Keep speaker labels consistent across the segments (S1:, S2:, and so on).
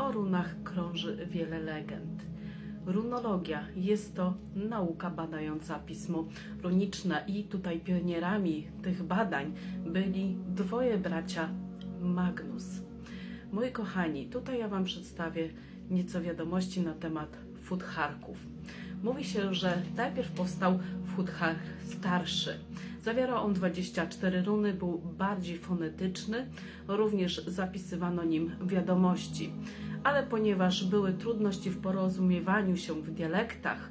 S1: o runach krąży wiele legend. Runologia jest to nauka badająca pismo runiczne i tutaj pionierami tych badań byli dwoje bracia Magnus. Moi kochani, tutaj ja Wam przedstawię nieco wiadomości na temat futharków. Mówi się, że najpierw powstał futhark starszy. Zawierał on 24 runy, był bardziej fonetyczny, również zapisywano nim wiadomości. Ale ponieważ były trudności w porozumiewaniu się w dialektach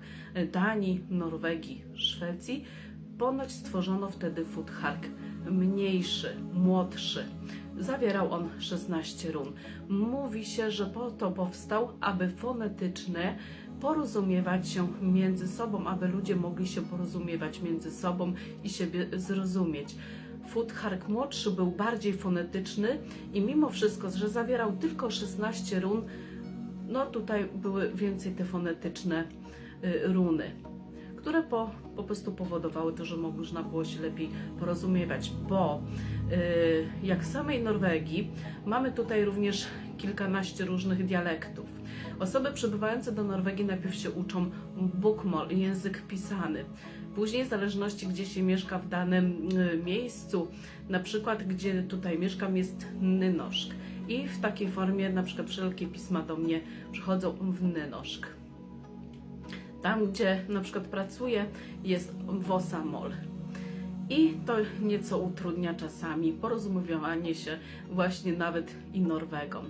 S1: Danii, Norwegii, Szwecji, ponoć stworzono wtedy futhark mniejszy, młodszy. Zawierał on 16 run. Mówi się, że po to powstał, aby fonetycznie porozumiewać się między sobą, aby ludzie mogli się porozumiewać między sobą i siebie zrozumieć. Futhark młodszy był bardziej fonetyczny i mimo wszystko, że zawierał tylko 16 run, no tutaj były więcej te fonetyczne y, runy, które po, po prostu powodowały to, że można było się lepiej porozumiewać, bo y, jak w samej Norwegii mamy tutaj również kilkanaście różnych dialektów. Osoby przybywające do Norwegii najpierw się uczą bukmol, język pisany. Później, w zależności gdzie się mieszka w danym y, miejscu, na przykład gdzie tutaj mieszkam jest nynoszk. I w takiej formie na przykład wszelkie pisma do mnie przychodzą w nynoszk. Tam, gdzie na przykład pracuję, jest wosamol. I to nieco utrudnia czasami porozumiewanie się właśnie nawet i Norwegom.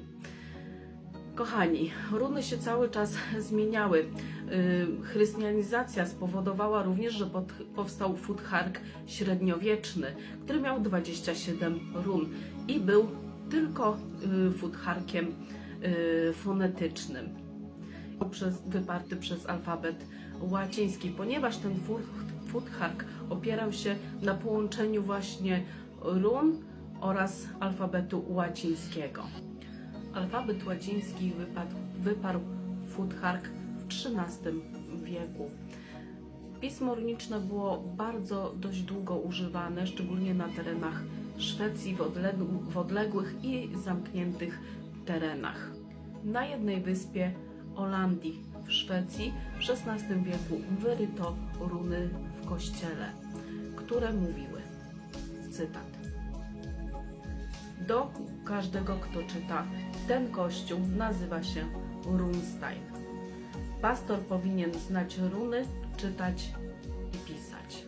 S1: Kochani, runy się cały czas zmieniały. Yy, Chrystianizacja spowodowała również, że powstał futhark średniowieczny, który miał 27 run i był tylko yy, futharkiem yy, fonetycznym, przez, wyparty przez alfabet łaciński, ponieważ ten fut- futhark opierał się na połączeniu właśnie run oraz alfabetu łacińskiego. Alfabet łaciński wypadł, wyparł futhark w XIII wieku. Pismo runiczne było bardzo dość długo używane, szczególnie na terenach Szwecji, w, odległ, w odległych i zamkniętych terenach. Na jednej wyspie Olandii w Szwecji w XVI wieku wyryto runy w kościele, które mówiły, cytat, do każdego, kto czyta ten kościół, nazywa się Runstein. Pastor powinien znać runy, czytać i pisać.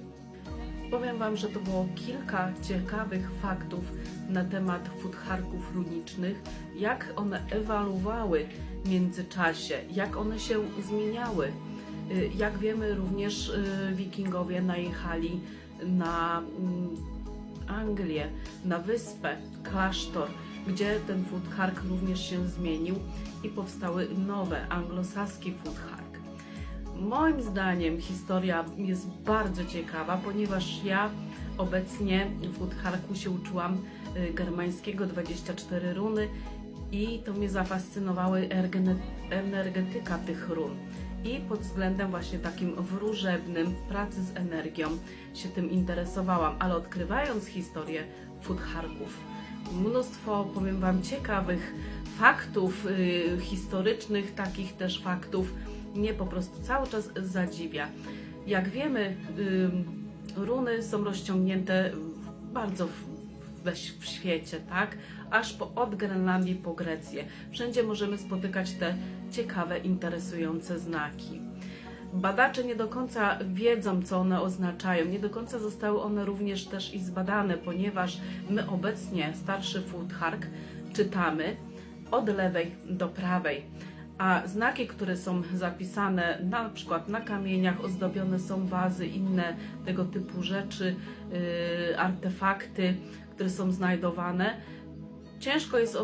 S1: Powiem Wam, że to było kilka ciekawych faktów na temat futharków runicznych, jak one ewoluowały w międzyczasie, jak one się zmieniały. Y, Jak wiemy, również y, wikingowie najechali na mm, Anglię, na wyspę, klasztor, gdzie ten futhark również się zmienił i powstały nowe, anglosaski futhark. Moim zdaniem historia jest bardzo ciekawa, ponieważ ja obecnie w futharku się uczyłam y, germańskiego 24 runy i to mnie zafascynowały energetyka tych run. I pod względem właśnie takim wróżebnym, pracy z energią się tym interesowałam, ale odkrywając historię futharków, mnóstwo, powiem Wam, ciekawych faktów y, historycznych, takich też faktów mnie po prostu cały czas zadziwia. Jak wiemy, y, runy są rozciągnięte bardzo w, we, w świecie, tak? Aż po, od Grenlandii po Grecję. Wszędzie możemy spotykać te ciekawe, interesujące znaki. Badacze nie do końca wiedzą, co one oznaczają. Nie do końca zostały one również też i zbadane, ponieważ my obecnie starszy futhark czytamy od lewej do prawej. A znaki, które są zapisane na przykład na kamieniach, ozdobione są wazy, inne tego typu rzeczy, yy, artefakty, które są znajdowane, ciężko jest y,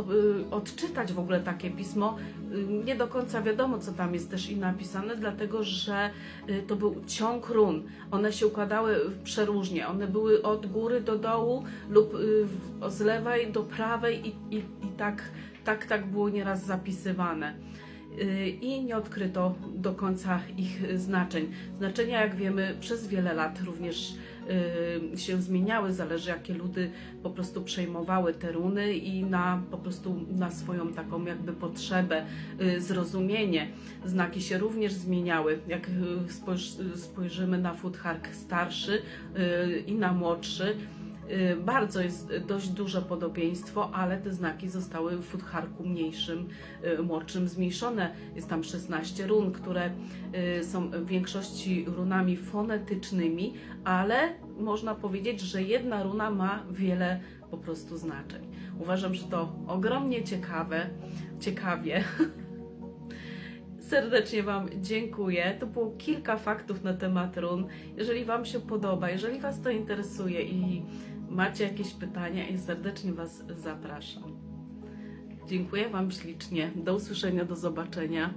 S1: odczytać w ogóle takie pismo. Y, Nie do końca wiadomo, co tam jest też i napisane, dlatego że y, to był ciąg run. One się układały przeróżnie. One były od góry do dołu lub z lewej do prawej i, i, i tak, tak, tak było nieraz zapisywane. Y, i nie odkryto do końca ich znaczeń. Znaczenia, jak wiemy, przez wiele lat również y, się zmieniały, zależy jakie ludy po prostu przejmowały te runy i na po prostu na swoją taką jakby potrzebę, y, zrozumienie. Znaki się również zmieniały. Jak spojrz- spojrzymy na Futhark starszy i na młodszy, bardzo jest dość duże podobieństwo, ale te znaki zostały w Futharku mniejszym, y, młodszym zmniejszone. Jest tam 16 run, które y, są w większości runami fonetycznymi, ale można powiedzieć, że jedna runa ma wiele po prostu znaczeń. Uważam, że to ogromnie ciekawe, ciekawie. Serdecznie Wam dziękuję. To było kilka faktów na temat run. Jeżeli Wam się podoba, jeżeli Was to interesuje i macie jakieś pytania, ja serdecznie Was zapraszam. Dziękuję Wam ślicznie. Do usłyszenia, do zobaczenia.